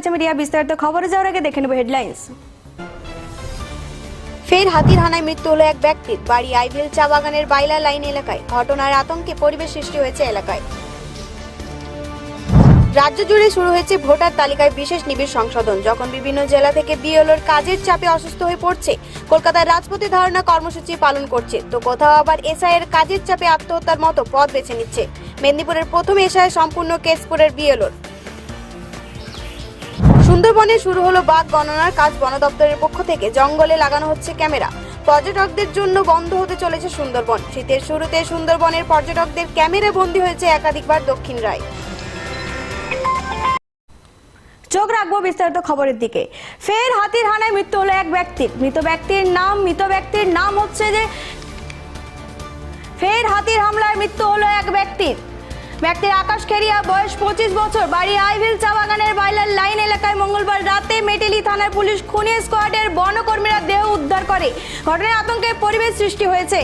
খবর মিডিয়া বিস্তারিত খবরে যাওয়ার আগে দেখে নেব হেডলাইন্স ফের হাতির হানায় মৃত্যু হলো এক ব্যক্তির। বাড়ি আইভেল চা বাগানের বাইলা লাইন এলাকায়। ঘটনার আতঙ্কে পরিবেশ সৃষ্টি হয়েছে এলাকায়। রাজ্য জুড়ে শুরু হয়েছে ভোটার তালিকায় বিশেষ নিবিড় সংশোধন। যখন বিভিন্ন জেলা থেকে বিএলওর কাজের চাপে অসুস্থ হয়ে পড়ছে, কলকাতার রাজপথে ধারণা কর্মসূচি পালন করছে। তো কোথাও আবার এসআই এর কাজের চাপে আত্মহত্যার মতো পথ বেছে নিচ্ছে। মেদিনীপুরের প্রথম এসআই সম্পূর্ণ কেশপুরের বিএলওর। সুন্দরবনে শুরু হলো বাঘ গণনার কাজ বন দপ্তরের পক্ষ থেকে। জঙ্গলে লাগানো হচ্ছে ক্যামেরা। পর্যটকদের জন্য বন্ধ হতে চলেছে সুন্দরবন। শীতের শুরুতে সুন্দরবনের পর্যটকদের ক্যামেরা বন্দী হয়েছে একাধিকবার দক্ষিণ রায়। চোখ রাখব বিস্তারিত খবরের দিকে। ফের হাতির হানায় মৃত্যু হলো এক ব্যক্তির মৃত ব্যক্তির নাম, মৃত ব্যক্তির নাম হচ্ছে যে ফের হাতির হামলায় মৃত্যু হলো এক ব্যক্তির ব্যক্তির আকাশ খেরিয়া বয়স পঁচিশ বছর। বাড়ি আইভিল চা বাগানের বাইলার লাইন এলাকায় মঙ্গলবার রাতে মেটেলি থানার পুলিশ খুনি স্কোয়াডের বনকর্মীরা দেহ উদ্ধার করে। ঘটনায় আতঙ্কের পরিবেশ সৃষ্টি হয়েছে।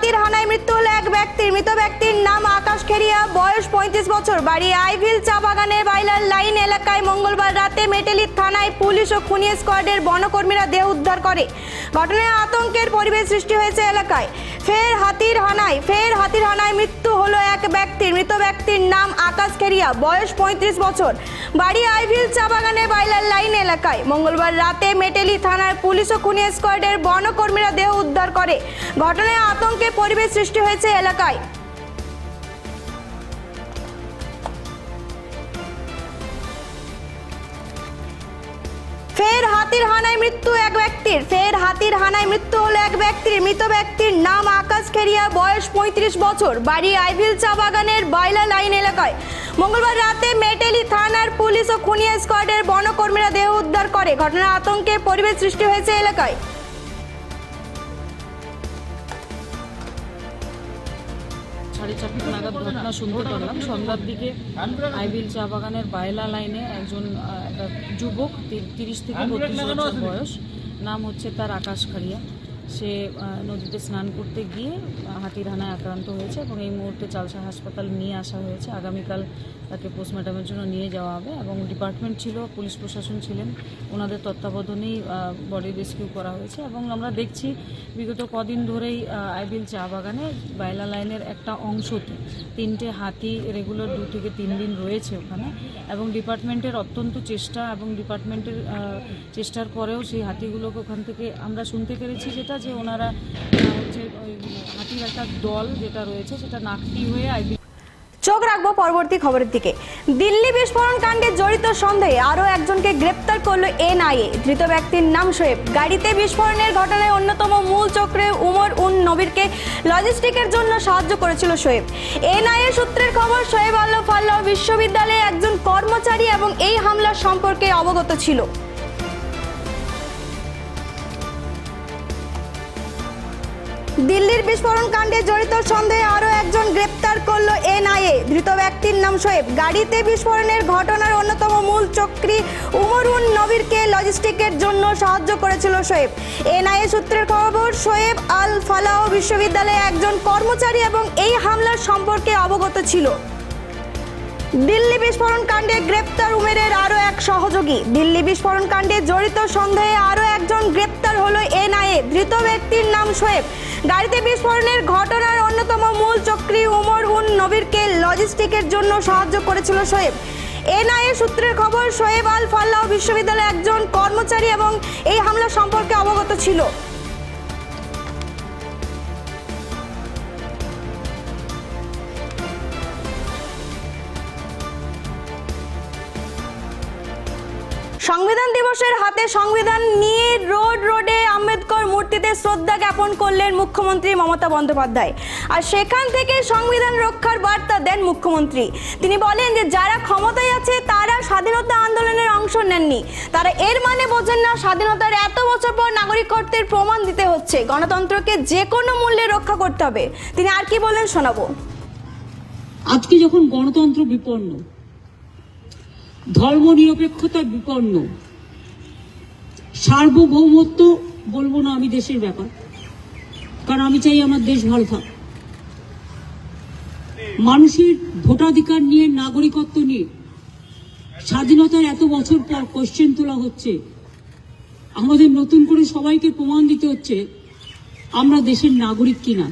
হাতির হানায় মৃত্যু হল এক ব্যক্তির। মৃত ব্যক্তির নাম আকাশ খেরিয়া বয়স পঁয়ত্রিশ বছর। বাড়ি আইভিল চা বাগানের বাইলার লাইন এলাকায় মঙ্গলবার রাতে মেটেলি থানায় পুলিশ ও খুনি স্কোয়াডের বনকর্মীরা দেহ উদ্ধার করে। ঘটনায় আতঙ্কের পরিবেশ সৃষ্টি হয়েছে এলাকায়। ফের হাতির হানায়, ফের হাতির হানায় মৃত্যু হলো এক ব্যক্তির। মৃত ব্যক্তির নাম আকাশ খেরিয়া বয়স পঁয়ত্রিশ বছর। বাড়ি আইভিল চা বাগানে বাইলার লাইন এলাকায়। মঙ্গলবার রাতে মেটেলি থানার পুলিশ ও খুনি স্কোয়াডের বনকর্মীরা দেহ উদ্ধার করে। ঘটনায় আতঙ্কের পরিবেশ সৃষ্টি হয়েছে এলাকায়। ফের হাতির হানায় মৃত্যু এক ব্যক্তির, ফের হাতির হানায় মৃত্যু হলো এক ব্যক্তির, মৃত ব্যক্তির নাম আকাশ খেরিয়া বয়স পঁয়ত্রিশ বছর, বাড়ি আইভিল চা বাগানের বাইলা লাইন এলাকায়। মঙ্গলবার রাতে মেটেলি থানার পুলিশ ও খুনিয়া স্কোয়াডের বনকর্মীরা দেহ উদ্ধার করে। ঘটনার আতঙ্কে পরিবেশ সৃষ্টি হয়েছে এলাকায়। সাড়ে নাগাদ ঘটনা শুনতে পারলাম সন্ধ্যার দিকে আইবিল চা বাগানের বায়লা লাইনে একজন যুবক তিরিশ থেকে বত্রিশ বছর বয়স। নাম হচ্ছে তার আকাশ খাড়িয়া। সে নদীতে স্নান করতে গিয়ে আহ, হাতির হানায় আক্রান্ত হয়েছে এবং এই মুহূর্তে চালসা হাসপাতাল নিয়ে আসা হয়েছে। আগামীকাল তাকে পোস্টমর্টমের জন্য নিয়ে যাওয়া হবে এবং ডিপার্টমেন্ট ছিল পুলিশ প্রশাসন ছিলেন। ওনাদের তত্ত্বাবধানেই বডি রেস্কিউ করা হয়েছে এবং আমরা দেখছি বিগত কদিন ধরেই আইবিল চা বাগানে বাইলা লাইনের একটা অংশতে তিনটে হাতি রেগুলার দু থেকে তিন দিন রয়েছে ওখানে এবং ডিপার্টমেন্টের অত্যন্ত চেষ্টা এবং ডিপার্টমেন্টের চেষ্টার পরেও সেই হাতিগুলোকে ওখান থেকে আমরা শুনতে পেরেছি যেটা যে ওনারা হচ্ছে হাতির একটা দল যেটা রয়েছে, সেটা নাকটি হয়ে আইবিল চোখ রাখব পরবর্তী খবরের দিকে। দিল্লি বিস্ফোরণ কাণ্ডে জড়িত সন্দেহে আরও একজনকে গ্রেপ্তার করল এনআইএ। ধৃত ব্যক্তির নাম শোয়েব। গাড়িতে বিস্ফোরণের ঘটনায় অন্যতম মূল চক্রে উমর উন নবীরকে লজিস্টিকের জন্য সাহায্য করেছিল শোয়েব। এনআইএ সূত্রের খবর, শোয়েব আল্লাহ ফাল্লাহ বিশ্ববিদ্যালয়ের একজন কর্মচারী এবং এই হামলার সম্পর্কে অবগত ছিল। দিল্লির বিস্ফোরণ কাণ্ডে জড়িত সন্দেহে আরও একজন গ্রেপ্তার করল এনআইএ। ধৃত ব্যক্তির নাম শোয়েব গাড়িতে বিস্ফোরণের ঘটনার অন্যতম মূল চক্রী উমরুন নবীরকে লজিস্টিকের জন্য সাহায্য করেছিল শোয়েব এনআইএ সূত্রের খবর শোয়েব আল ফালাহ বিশ্ববিদ্যালয়ে একজন কর্মচারী এবং এই হামলার সম্পর্কে অবগত ছিল। দিল্লি বিস্ফোরণ কাণ্ডে গ্রেপ্তার উমেরের আরও এক সহযোগী। দিল্লি বিস্ফোরণ কাণ্ডে জড়িত সন্দেহে আরও একজন গ্রেপ্তার হলো এনআইএ, ধৃত ব্যক্তির নাম শোয়েব। গাড়িতে বিস্ফোরণের ঘটনার অন্যতম মূল চক্রী উমর উন নবীরকে লজিস্টিকের জন্য সাহায্য করেছিল শোয়েব। এনআইএ সূত্রের খবর, শোয়েব আল ফাল্লাহ বিশ্ববিদ্যালয়ের একজন কর্মচারী এবং এই হামলা সম্পর্কে অবগত ছিল। দিবসের হাতে সংবিধান নিয়ে রোড রোডে আম্বেদকর মূর্তিতে শ্রদ্ধা জ্ঞাপন করলেন মুখ্যমন্ত্রী মমতা বন্দ্যোপাধ্যায়। আর সেখান থেকে সংবিধান রক্ষার বার্তা দেন মুখ্যমন্ত্রী। তিনি বলেন যে, যারা ক্ষমতায় আছে, তারা স্বাধীনতা আন্দোলনের অংশ নেননি। তারা এর মানে বোঝেন না, স্বাধীনতার এত বছর পর নাগরিকত্বের প্রমাণ দিতে হচ্ছে। গণতন্ত্রকে যে কোনো মূল্যে রক্ষা করতে হবে। তিনি আর কি বলেন শোনাবো। আজকে যখন গণতন্ত্র বিপন্ন ধর্ম নিরপেক্ষতা বিপন্ন সার্বভৌমত্ব বলব না আমি দেশের ব্যাপার। কারণ আমি চাই আমার দেশ ভালো থাক। মানুষের ভোটাধিকার নিয়ে, নাগরিকত্ব নিয়ে স্বাধীনতার এত বছর পর কোশ্চেন তোলা হচ্ছে। আমাদের নতুন করে সবাইকে প্রমাণ দিতে হচ্ছে আমরা দেশের নাগরিক কিনা।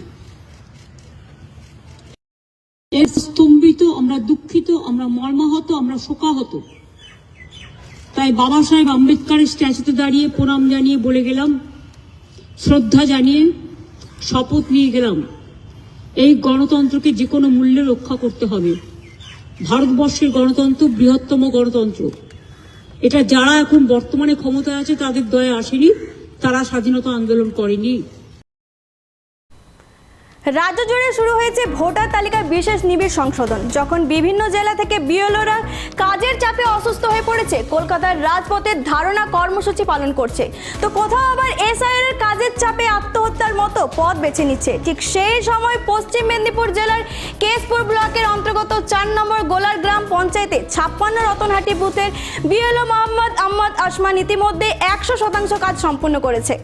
এর স্তম্ভিত, আমরা দুঃখিত, আমরা মর্মাহত, আমরা শোকাহত। তাই বাবা সাহেব আম্বেদকরের স্ট্যাচুতে দাঁড়িয়ে প্রণাম জানিয়ে বলে গেলাম, শ্রদ্ধা জানিয়ে শপথ নিয়ে গেলাম। এই গণতন্ত্রকে যে কোনো মূল্যে রক্ষা করতে হবে। ভারতবর্ষের গণতন্ত্র বৃহত্তম গণতন্ত্র। এটা যারা এখন বর্তমানে ক্ষমতায় আছে, তাদের দয়ে আসেনি, তারা স্বাধীনতা আন্দোলন করেনি। রাজ্য জুড়ে শুরু হয়েছে ভোটার তালিকার বিশেষ নিবিড় সংশোধন। যখন বিভিন্ন জেলা থেকে বিএলওরা কাজের চাপে অসুস্থ হয়ে পড়েছে, কলকাতার রাজপথের ধারণা কর্মসূচি পালন করছে। তো কোথাও আবার এসআইআর এর কাজের চাপে আত্মহত্যার মতো পথ বেছে নিচ্ছে। ঠিক সেই সময় পশ্চিম মেদিনীপুর জেলার কেশপুর ব্লকের অন্তর্গত চার নম্বর গোলার গ্রাম পঞ্চায়েতে ছাপ্পান্ন রতনহাটি বুথের বিএলও মোহাম্মদ আহমদ আসমান ইতিমধ্যে একশো শতাংশ কাজ সম্পূর্ণ করেছে।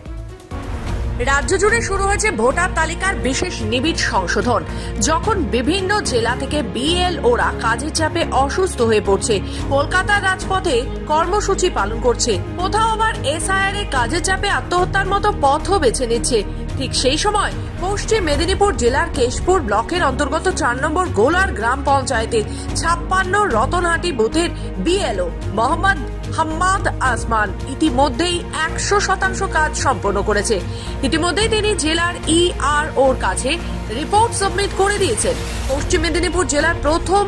রাজ্য জুড়ে শুরু হয়েছে ভোটার তালিকার বিশেষ নিবিড় সংশোধন। যখন বিভিন্ন জেলা থেকে বিএল ওরা কাজের চাপে অসুস্থ হয়ে পড়ছে, কলকাতার রাজপথে কর্মসূচি পালন করছে। কোথাও আবার এসআইআর এর কাজের চাপে আত্মহত্যার মতো পথও বেছে নিচ্ছে। ঠিক সেই সময় পশ্চিম মেদিনীপুর জেলার কেশপুর ব্লকের অন্তর্গত চার নম্বর গোলার গ্রাম পঞ্চায়েতে ছাপ্পান্ন রতনহাটি বুথের বিএলও মোহাম্মদ হাম্মাদ আসমান ইতিমধ্যেই একশো শতাংশ কাজ সম্পন্ন করেছে। ইতিমধ্যেই তিনি জেলার ই আর ওর কাছে রিপোর্ট সাবমিট করে দিয়েছেন। পশ্চিম মেদিনীপুর জেলার প্রথম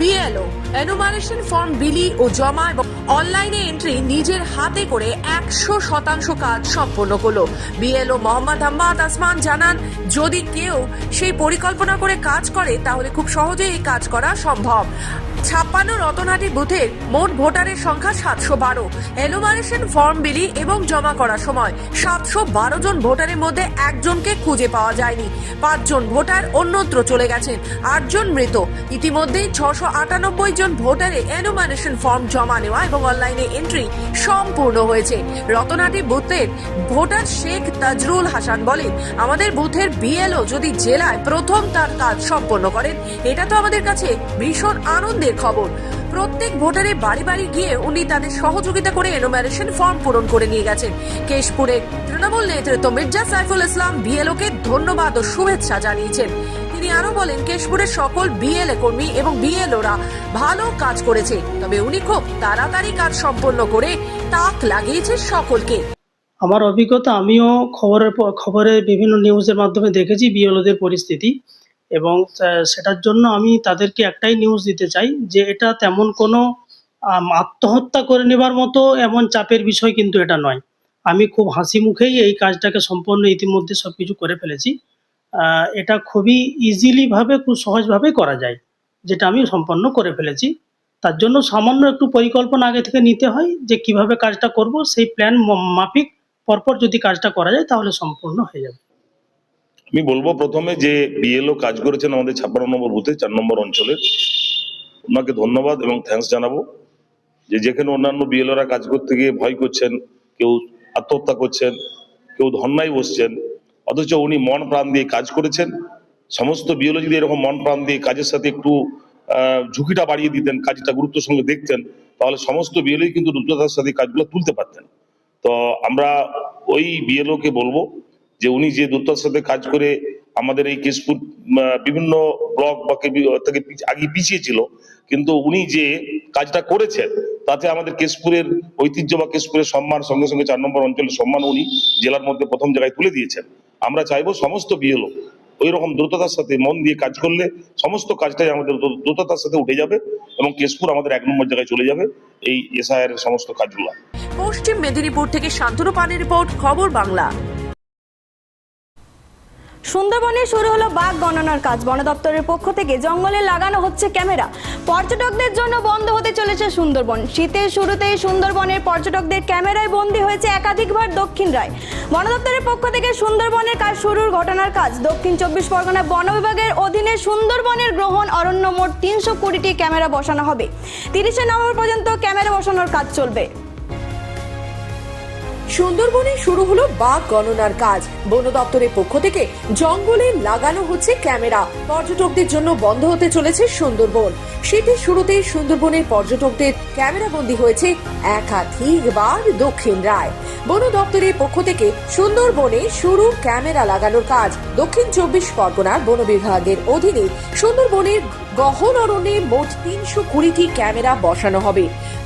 বিএলও, এনুমারেশন ফর্ম বিলি ও জমা এবং অনলাইনে এন্ট্রি নিজের হাতে করে একশো শতাংশ কাজ সম্পন্ন করল। বিএলও মোহাম্মদ আহমাদ আসমান জানান, যদি কেউ সেই পরিকল্পনা করে কাজ করে, তাহলে খুব সহজেই এই কাজ করা সম্ভব। ছাপ্পান্ন রতনহাটি বুথের মোট ভোটারের সংখ্যা সাতশো বারো। এনুমারেশন ফর্ম বিলি এবং জমা করার সময় সাতশো বারো জন ভোটারের মধ্যে একজনকে খুঁজে পাওয়া যায়নি। পাঁচজন ভোটার অন্যত্র চলে গেছেন, আটজন মৃত। ইতিমধ্যেই ছশো আটানব্বই জন ভোটারে এনুমারেশন ফর্ম জমা নেওয়া এবং অনলাইনে এন্ট্রি সম্পূর্ণ হয়েছে। রতনহাটি বুথের ভোটার শেখ তাজরুল হাসান বলেন, আমাদের বুথের বিএলও যদি জেলায় প্রথম তার কাজ সম্পন্ন করেন, এটা তো আমাদের কাছে ভীষণ আনন্দের খবর। প্রত্যেক ভোটারের বাড়ি বাড়ি গিয়ে উনি তাদের সহযোগিতা করে এনোমারেশন ফর্ম পূরণ করে নিয়ে গেছেন। কেশপুরে তৃণমূল নেতৃত্ব মির্জা সাইফুল ইসলাম বিএলওকে ধন্যবাদ ও শুভেচ্ছা জানিয়েছেন। তিনি আরও বলেন কেশপুরের সকল বিএলএ কর্মী এবং বিএলওরা ভালো কাজ করেছে। তবে উনি খুব তাড়াতাড়ি কাজ সম্পন্ন করে তাক লাগিয়েছে সকলকে। আমার অভিজ্ঞতা, আমিও খবরের খবরে বিভিন্ন নিউজের মাধ্যমে দেখেছি বিএলওদের পরিস্থিতি। এবং সেটার জন্য আমি তাদেরকে একটাই নিউজ দিতে চাই যে এটা তেমন কোনো আত্মহত্যা করে নেবার মতো এমন চাপের বিষয় কিন্তু এটা নয়। আমি খুব হাসি মুখেই এই কাজটাকে সম্পন্ন ইতিমধ্যে সব কিছু করে ফেলেছি। এটা খুবই ইজিলি ভাবে, খুব সহজভাবে করা যায়, যেটা আমি সম্পন্ন করে ফেলেছি। তার জন্য সামান্য একটু পরিকল্পনা আগে থেকে নিতে হয় যে কীভাবে কাজটা করব, সেই প্ল্যান মাফিক পরপর যদি কাজটা করা যায় তাহলে সম্পূর্ণ হয়ে যাবে। আমি বলব প্রথমে যে বিএলও কাজ করেছেন আমাদের ছাপ্পান্ন নম্বর বুথে, চার নম্বর অঞ্চলের ওনাকে ধন্যবাদ এবং থ্যাঙ্কস জানাব। যে যেখানে অন্যান্য বিএলওরা কাজ করতে গিয়ে ভয় করছেন, কেউ আত্মহত্যা করছেন, কেউ ধর্নায় বসছেন, অথচ উনি মন প্রাণ দিয়ে কাজ করেছেন। সমস্ত বিএলও যদি এরকম মন প্রাণ দিয়ে কাজের সাথে একটু ঝুঁকিটা বাড়িয়ে দিতেন, কাজটা গুরুত্বের সঙ্গে দেখতেন, তাহলে সমস্ত বিএলওই কিন্তু দ্রুততার সাথে কাজগুলো তুলতে পারতেন। তো আমরা ওই বিএলও কে বলব যে উনি যে দ্রুততার সাথে কাজ করে আমাদের এই কেশপুর বিভিন্ন ব্লক বা থেকে আগে পিছিয়ে ছিল কিন্তু উনি যে কাজটা করেছেন, তাতে আমাদের কেশপুরের ঐতিহ্য বা কেশপুরের সম্মান, সঙ্গে সঙ্গে চার নম্বর অঞ্চলের সম্মান উনি জেলার মধ্যে প্রথম জায়গায় তুলে দিয়েছেন। আমরা চাইব সমস্ত বিএলও ওই রকম দ্রুততার সাথে মন দিয়ে কাজ করলে সমস্ত কাজটাই আমাদের দ্রু- দ্রুততার সাথে উঠে যাবে এবং কেশপুর আমাদের এক নম্বর জায়গায় চলে যাবে এই এসআইআর সমস্ত কাজগুলো। পশ্চিম মেদিনীপুর থেকে শান্তনু পানের রিপোর্ট, খবর বাংলা। সুন্দরবনে শুরু হলো বাঘ গণনার কাজ। বন দপ্তরের পক্ষ থেকে জঙ্গলে লাগানো হচ্ছে ক্যামেরা। পর্যটকদের জন্য বন্ধ হতে চলেছে সুন্দরবন। শীতের শুরুতেই সুন্দরবনের পর্যটকদের ক্যামেরায় বন্দী হয়েছে একাধিকবার দক্ষিণ রায়। বন দপ্তরের পক্ষ থেকে সুন্দরবনের কাজ শুরুর ঘটনার কাজ। দক্ষিণ চব্বিশ পরগনা বন বিভাগের অধীনে সুন্দরবনের গ্রহণ অরণ্য মোট তিনশো কুড়িটি ক্যামেরা বসানো হবে। তিরিশে নভেম্বর পর্যন্ত ক্যামেরা বসানোর কাজ চলবে। সুন্দরবনে শুরু হলো বাঘ গণনার কাজ। বন দপ্তরের পক্ষ থেকে জঙ্গলে লাগানো হচ্ছে ক্যামেরা। পর্যটকদের জন্য বন্ধ হতে চলেছে সুন্দরবন। শীতের শুরুতে সুন্দরবনের পর্যটকদের ক্যামেরা বন্দী হয়েছে একাধিকবার দক্ষিণ রায়। বন দপ্তরের পক্ষ থেকে সুন্দরবনে শুরু ক্যামেরা লাগানোর কাজ। দক্ষিণ চব্বিশ পরগনার বন বিভাগের অধীনে সুন্দরবনের গহন অরণ্যে মোট তিনশো কুড়িটি ক্যামেরা বসানো হবে।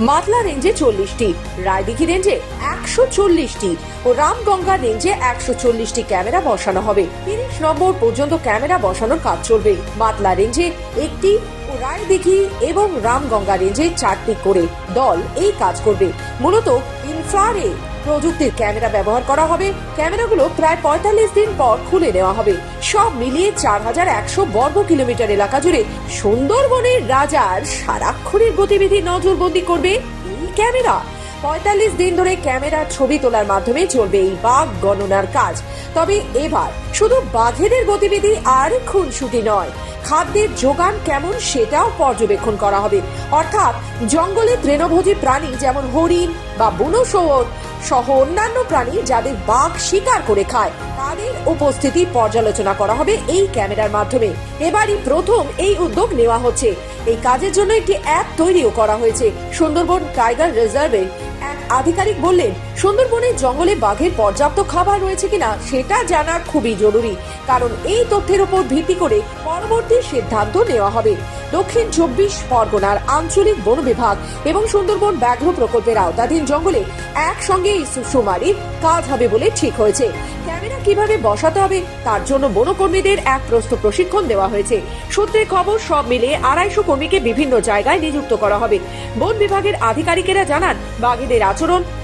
মাতলা রেঞ্জে চল্লিশটি, রায়দিঘি রেঞ্জে একশো চল্লিশটি ও রামগঙ্গা রেঞ্জে একশো চল্লিশটি ক্যামেরা বসানো হবে। তিরিশ নম্বর পর্যন্ত ক্যামেরা বসানোর কাজ চলবে। মাতলা রেঞ্জে একটি ও রায়দিঘি এবং রামগঙ্গা রেঞ্জে চারটি করে দল এই কাজ করবে। মূলত ইনফ্রারে প্রযুক্তির ক্যামেরা ব্যবহার করা হবে। ক্যামেরাগুলো প্রায় পঁয়তাল্লিশ দিন পর খুলে নেওয়া হবে। সব মিলিয়ে চার হাজার একশো বর্গ কিলোমিটার এলাকা জুড়ে সুন্দরবনের রাজার সারাক্ষণের গতিবিধি নজরবন্দি করবে এই ক্যামেরা। পঁয়তাল্লিশ দিন ধরে ক্যামেরার ছবি তোলার মাধ্যমে চলবে এই বাঘ গণনার কাজ। তবে এবার শুধু বাঘেদের গতিবিধি আর খুনসুটি নয়। খাদ্যের যোগান কেমন সেটাও পর্যবেক্ষণ করা হবে। অর্থাৎ জঙ্গলে তৃণভোজী প্রাণী যেমন হরিণ বা বুনো শুয়োর সহ অন্যান্য প্রাণী যাদের বাঘ শিকার করে খায়, তাদের উপস্থিতি পর্যালোচনা করা হবে এই ক্যামেরার মাধ্যমে। এবারই প্রথম এই উদ্যোগ নেওয়া হচ্ছে। এই কাজের জন্য একটি অ্যাপ তৈরিও করা হয়েছে। সুন্দরবন টাইগার রিজার্ভে আধিকারিক বললেন সুন্দরবনের জঙ্গলে বাঘের পর্যাপ্ত খাবার রয়েছে কিনা সেটা জানা খুবই জরুরি। কারণ এই তথ্যের উপর ভিত্তি করে পরবর্তী সিদ্ধান্ত নেওয়া হবে। দক্ষিণ চব্বিশ পরগনার আঞ্চলিক বন বিভাগ এবং সুন্দরবন ব্যাঘ্র প্রকল্পের আওতাধীন জঙ্গলে একসঙ্গে এই সুমারির কাজ হবে বলে ঠিক হয়েছে। ক্যামেরা কীভাবে বসাতে হবে তার জন্য বনকর্মীদের এক প্রস্তুত প্রশিক্ষণ দেওয়া হয়েছে। সূত্রে খবর, সব মিলিয়ে আড়াইশো কর্মীকে বিভিন্ন জায়গায় নিযুক্ত করা হবে। বন বিভাগের আধিকারিকেরা জানান, বাঘেদের আচরণ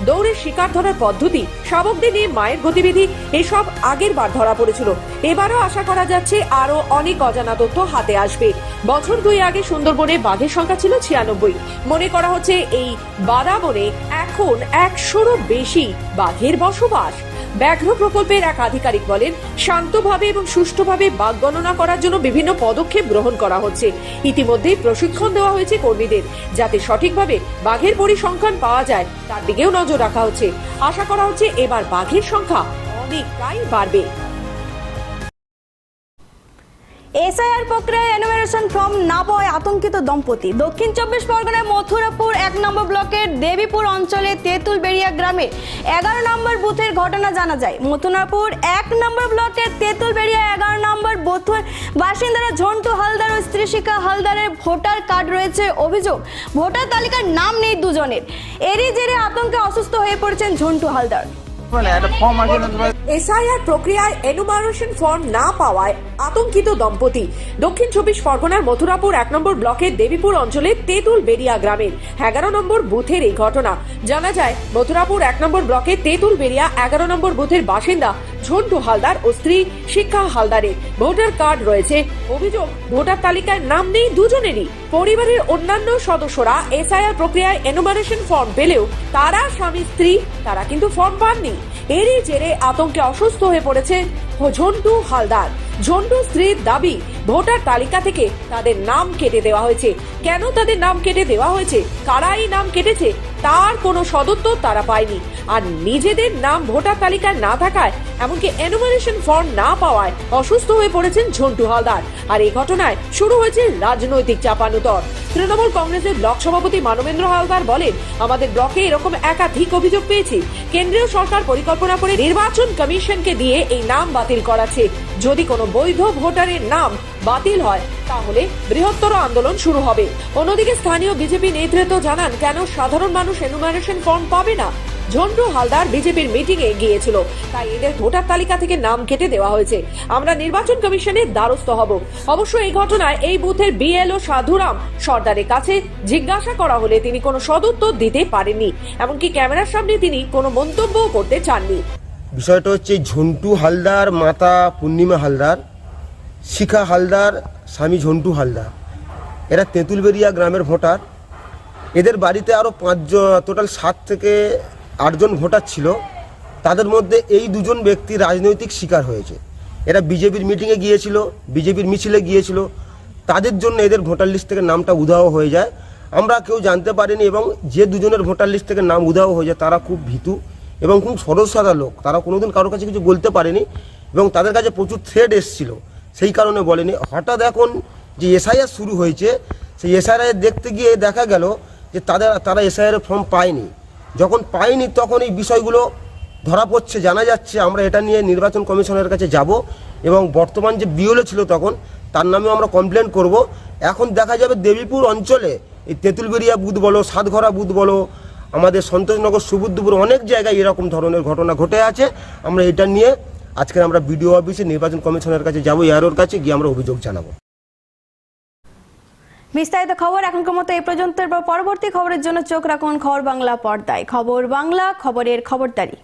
দৌড়ে শিকার ধরার পদ্ধতি, শাবকদের নিয়ে মায়ের গতিবিধি, এসব আগের বার ধরা পড়েছিল। এবারও আশা করা যাচ্ছে আরও অনেক অজানা তথ্য হাতে আসবে। বছর দুই আগে সুন্দরবনে বাঘের সংখ্যা ছিল ছিয়ানব্বই। মনে করা হচ্ছে এই বাদাবনে এখন একশোরও বেশি বাঘের বসবাস। ব্যাঘ্র প্রকল্পের এক আধিকারিক বলেন, শান্তভাবে এবং সুষ্ঠুভাবে বাঘ গণনা করার জন্য বিভিন্ন পদক্ষেপ গ্রহণ করা হচ্ছে। ইতিমধ্যেই প্রশিক্ষণ দেওয়া হয়েছে কর্মীদের, যাতে সঠিকভাবে বাঘের পরিসংখ্যান পাওয়া যায়, তার দিকেও নজর রাখা হচ্ছে। আশা করা হচ্ছে এবার বাঘের সংখ্যা অনেকটাই বাড়বে। এসআইআর প্রক্রিয়ায় এনুমারেশন ফর্ম না পাওয়ায় আতঙ্কিত দম্পতি। দক্ষিণ চব্বিশ পরগনার মথুরাপুর এক নম্বর ব্লকের দেবীপুর অঞ্চলে তেঁতুলবেড়িয়া গ্রামে এগারো নম্বর বুথের ঘটনা জানা যায়। মথুরাপুর এক নম্বর ব্লকের তেঁতুলবেড়িয়া এগারো নম্বর বুথের বাসিন্দারা ঝন্টু হালদার ও স্ত্রী শিখা হালদারের ভোটার কার্ড রয়েছে অভিযোগ। ভোটার তালিকার নাম নেই দুজনের। এরই জেরে আতঙ্কে অসুস্থ হয়ে পড়েছেন ঝন্টু হালদার। এসআইআর প্রক্রিয়ায় এনুমারেশন ফর্ম না পাওয়ায় আতঙ্কিত দম্পতি। দক্ষিণ চব্বিশ পরগনার মথুরাপুর এক নম্বর ব্লকের দেবীপুর অঞ্চলের তেঁতুল বেরিয়া গ্রামের এগারো নম্বর বুথের এই ঘটনা। জানা যায়, মথুরাপুর এক নম্বর ব্লকের তেঁতুল বেরিয়া এগারো নম্বর বুথের বাসিন্দা ঝন্টু হালদার ও স্ত্রী শিক্ষা হালদারের ভোটার কার্ড রয়েছে। অভিযোগ, ভোটার তালিকায় নাম নেই দুজনেরই। পরিবারের অন্যান্য সদস্যরা এসআইআর প্রক্রিয়ায় এনুমারেশন ফর্ম পেলেও তারা স্বামী, স্ত্রী, তারা কিন্তু ফর্ম পাননি। এরই জেরে আতঙ্কে অসুস্থ হয়ে পড়েছে ঝন্টু হালদার। ঝন্টু স্ত্রীর দাবি, ভোটার তালিকা থেকে তাদের নাম কেটে দেওয়া হয়েছে। কেন তাদের নাম কেটে দেওয়া হয়েছে? কারা এই নাম কেটেছে? তার কোনো সদুত্তর তারা পায়নি। আর নিজেদের নাম ভোটার তালিকায় না থাকায়, এমনকি এনুমারেশন ফর্ম না পাওয়ায় অসুস্থ হয়ে পড়েছেন ঝন্টু হালদার। আর এই ঘটনায় শুরু হয়েছে রাজনৈতিক চাপানুতর। তৃণমূল কংগ্রেসের ব্লক সভাপতি মানবেন্দ্র হালদার বলেন, আমাদের ব্লকে এরকম একাধিক অভিযোগ পেয়েছি। কেন্দ্রীয় সরকার পরিকল্পনা করে নির্বাচন কমিশনকে দিয়ে এই নাম বাতিল করাচ্ছে যদি কোনো বৈধ ভোটারের নাম বাতিল হয়, তাহলে বৃহত্তর আন্দোলন শুরু হবে। অন্যদিকে স্থানীয় বিজেপি নেতৃত্ব জানান, কেন সাধারণ মানুষ এনুমারেশন ফর্ম পাবে না? ঝন্টু হালদার বিজেপির মিটিং এ গিয়েছিল, তাই এদের ভোটার তালিকা থেকে নাম কেটে দেওয়া হয়েছে। আমরা নির্বাচন কমিশনের দ্বারস্থ হব। অবশ্য এই ঘটনায় এই বুথের বিএলও সাধুরাম সর্দারের কাছে জিজ্ঞাসা করা হলে তিনি কোনো সদুত্তর দিতে পারেননি, এমনকি ক্যামেরার সামনে তিনি কোনো মন্তব্যও করতে চাননি। বিষয়টা হচ্ছে ঝন্টু হালদার, মাতা পূর্ণিমা হালদার, শিখা হালদার, স্বামী ঝন্টু হালদার। এরা তেঁতুলবেরিয়া গ্রামের ভোটার। এদের বাড়িতে আরও পাঁচজন, টোটাল সাত থেকে আটজন ভোটার ছিল। তাদের মধ্যে এই দুজন ব্যক্তি রাজনৈতিক শিকার হয়েছে। এরা বিজেপির মিটিংয়ে গিয়েছিল, বিজেপির মিছিলে গিয়েছিল। তাদের জন্য এদের ভোটার লিস্ট থেকে নামটা উধাও হয়ে যায়। আমরা কেউ জানতে পারিনি এবং যে দুজনের ভোটার লিস্ট থেকে নাম উধাও হয়ে যায়, তারা খুব ভীতু। এবং খুব সরল সাদা লোক। তারা কোনোদিন কারোর কাছে কিছু বলতে পারেনি এবং তাদের কাছে প্রচুর থ্রেড এসেছিল। সেই কারণে বলেনি। হঠাৎ এখন যে এসআইআর শুরু হয়েছে, সেই এসআইআর দেখতে গিয়ে দেখা গেল যে তাদের, তারা এসআইআর ফর্ম পায়নি। যখন পায়নি তখন এই বিষয়গুলো ধরা পড়ছে, জানা যাচ্ছে, আমরা এটা নিয়ে নির্বাচন কমিশনের কাছে যাব এবং বর্তমান যে বিওলে ছিল তখন, তার নামেও আমরা কমপ্লেন করব। এখন দেখা যাবে দেবীপুর অঞ্চলে এই তেঁতুলবেরিয়া বুথ বলো, সাতঘরা বুথ বলো আমাদের সন্তোষনগর, সুবুদ্ধপুর অনেক জায়গায় এরকম ধরনের ঘটনা ঘটে আছে। আমরা এটা নিয়ে আজকে আমরা বিডিও অফিসে নির্বাচন কমিশনের কাছে যাব এআরওর কাছে গিয়ে আমরা অভিযোগ জানাব। বিস্তারিত খবর এখনকার মতো এই পর্যন্ত পরবর্তী খবরের জন্য চোখ রাখুন খবর বাংলা পর্দায়। খবর বাংলা, খবরের খবরদারি।